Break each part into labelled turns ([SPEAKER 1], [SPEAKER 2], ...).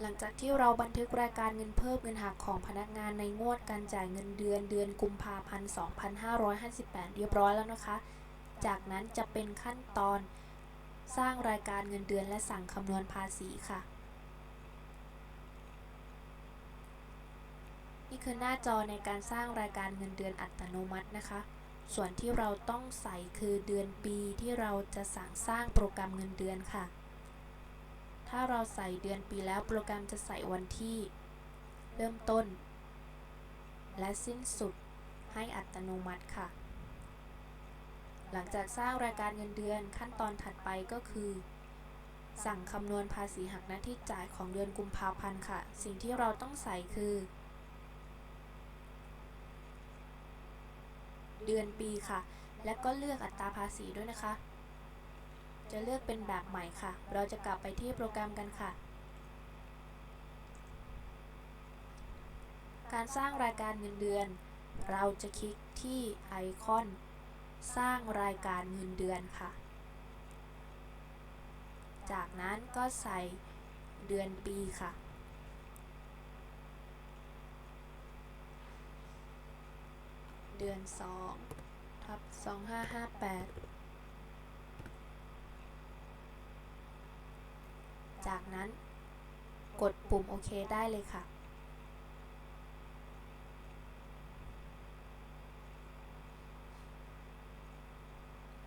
[SPEAKER 1] หลังจากที่เราบันทึกรายการเงินเพิ่มเงินหักของพนักงานในงวดการจ่ายเงินเดือนเดือนกุมภาพันธ์2558 เรียบร้อยแล้วนะคะ จากนั้นจะเป็นขั้นตอนสร้างรายการเงินเดือนและสั่งคำนวณภาษีค่ะ นี่คือหน้าจอในการสร้างรายการเงินเดือนอัตโนมัตินะคะ ส่วนที่เราต้องใส่คือเดือนปีที่เราจะสั่งสร้างโปรแกรมเงินเดือนค่ะ ถ้าเราใส่เดือนปีแล้วโปรแกรมจะใส่วันที่ เริ่มต้น และสิ้นสุดให้อัตโนมัติค่ะ หลังจากสร้างรายการเงินเดือนขั้นตอนถัดไปก็คือ สั่งคำนวณภาษีหักหน้าที่จ่ายของเดือนกุมภาพันธ์ค่ะ สิ่งที่เราต้องใส่คือ เดือนปีค่ะ และก็เลือกอัตราภาษีด้วยนะคะ จะเลือกเป็นแบบใหม่ค่ะ เราจะกลับไปที่โปรแกรมกันค่ะ การสร้างรายการเงินเดือน เราจะคลิกที่ไอคอน สร้างรายการเงินเดือนค่ะ จากนั้นก็ใส่เดือนปีค่ะเดือน2ทับ2558 จากนั้น กดปุ่มโอเคได้เลยค่ะ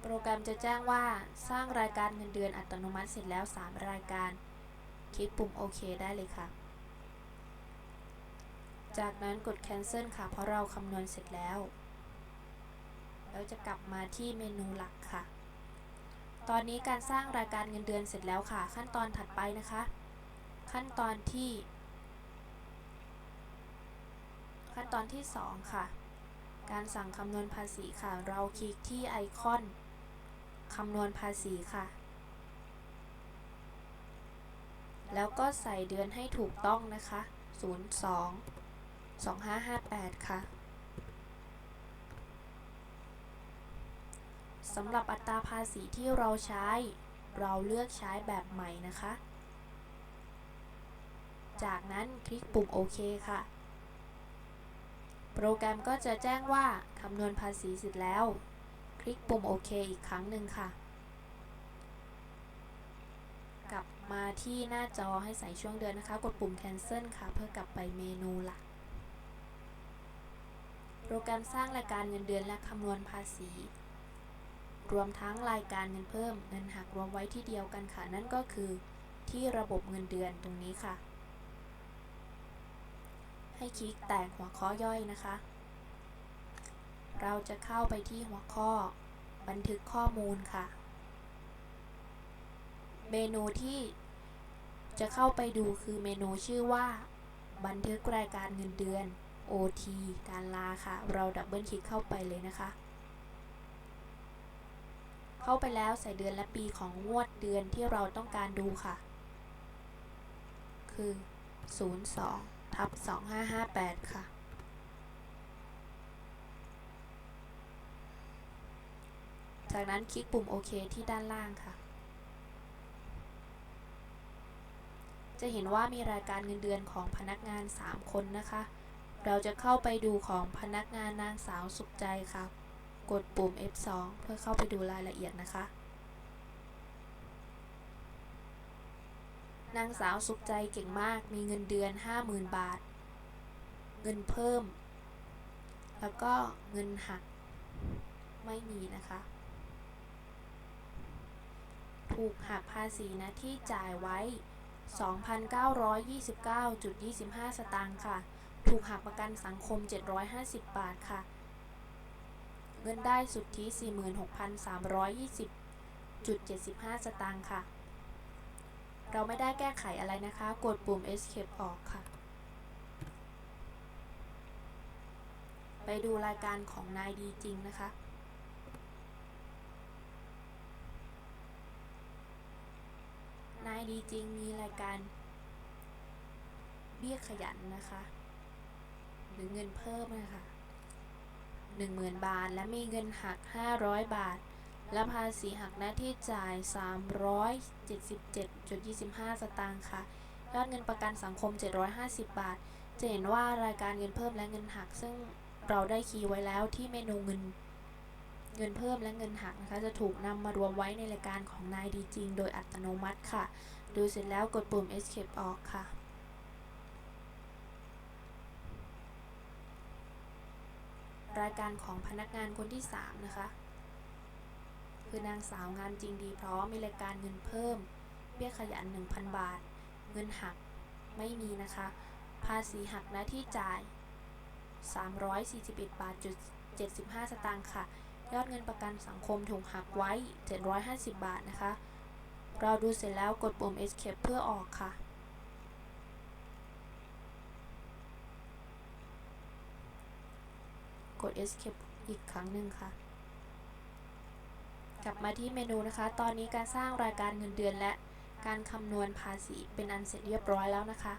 [SPEAKER 1] โปรแกรมจะแจ้งว่าสร้างรายการเงินเดือนอัตโนมัติเสร็จแล้ว 3 รายการ คลิกปุ่มโอเคได้เลยค่ะ จากนั้นกด cancel ค่ะ เพราะเราคำนวณเสร็จแล้ว แล้วจะกลับมาที่เมนูหลักค่ะ ตอนนี้การสร้างรายการเงินเดือนเสร็จแล้วค่ะ ขั้นตอนถัดไปนะคะ ขั้นตอนที่ ขั้นตอนที่ 2 ค่ะ การสั่งคำนวณภาษีค่ะ เราคลิกที่ไอคอนคำนวณภาษีค่ะ แล้วก็ใส่เดือนให้ถูกต้องนะคะ 02 2558 ค่ะ สำหรับอัตราภาษีที่เราใช้ เราเลือกใช้แบบใหม่นะคะ จากนั้นคลิกปุ่มโอเคค่ะ โปรแกรมก็จะแจ้งว่าคำนวณภาษีเสร็จแล้ว คลิกปุ่มโอเคอีกครั้งหนึ่งค่ะ กลับมาที่หน้าจอให้ใส่ช่วงเดือนนะคะ กดปุ่ม cancel ค่ะ เพื่อกลับไปเมนูหลักโปรแกรมสร้างรายการเงินเดือนและคำนวณภาษี รวมทั้งรายการเงินเพิ่มเงินหักรวมไว้ที่เดียวกันค่ะ นั่นก็คือที่ระบบเงินเดือนตรงนี้ค่ะ ให้คลิกแตกหัวข้อย่อยนะคะ เราจะเข้าไปที่หัวข้อ บันทึกข้อมูลค่ะ เมนูที่จะเข้าไปดูคือเมนูชื่อว่า บันทึกรายการเงินเดือน OT การลาค่ะ เราดับเบิลคลิกเข้าไปเลยนะคะ เข้าไปแล้วใส่เดือนและปีของงวดเดือนที่เราต้องการดูค่ะ คือ 02ทับ2558 ค่ะ จากนั้นคลิกปุ่มโอเคที่ด้านล่างค่ะ จะเห็นว่ามีรายการเงินเดือนของพนักงาน 3 คนนะคะ เราจะเข้าไปดูของพนักงานนางสาวสุขใจค่ะ กดปุ่ม F2 เพื่อเข้าไปดูรายละเอียดนะคะ นางสาวสุขใจเก่งมาก มีเงินเดือน 50,000 บาท เงินเพิ่ม แล้วก็เงินหัก ไม่มีนะคะ ถูกหักภาษีนะที่จ่ายไว้ 2,929.25 สตางค์ค่ะ ถูกหักประกันสังคม 750 บาทค่ะ เงินได้สุทธิ 46,320.75 สตางค์ค่ะ เราไม่ได้แก้ไขอะไรนะคะ กดปุ่ม escape ออกค่ะ ไปดูรายการของนายดีจริงนะคะนายดีจริงมีรายการ เบี้ยขยันนะคะ หรือเงินเพิ่มนะคะ 10,000 บาท และมีเงินหัก 500 บาท และภาษีหักหน้าที่จ่าย 377.25 สตางค์ค่ะ ยอดเงินประกันสังคม 750 บาท จะเห็นว่ารายการเงินเพิ่มและเงินหัก ซึ่งเราได้คีย์ไว้แล้วที่เมนูเงินเงินเพิ่มและเงินหักนะคะ จะถูกนำมารวมไว้ในรายการของนายดีจริง โดยอัตโนมัติค่ะ ดูเสร็จแล้วกดปุ่ม escape ออกค่ะ รายการของพนักงานคนที่ 3 นะคะ คือนางสาวงามจริงดีพร้อมมีรายการเงินเพิ่ม เบี้ยขยัน 1,000 บาท เงินหักไม่มีนะคะ ภาษีหักหน้าที่จ่าย 341 บาทจุด75 สตางค์ค่ะ ยอดเงินประกันสังคมถูกหักไว้ 750 บาทนะคะ เราดูเสร็จแล้วกดปุ่ม escape เพื่อออกค่ะ กด escape อีกครั้งหนึ่งค่ะ กลับมาที่เมนูนะคะ ตอนนี้การสร้างรายการเงินเดือนและการคำนวณภาษีเป็นอันเสร็จเรียบร้อยแล้วนะคะ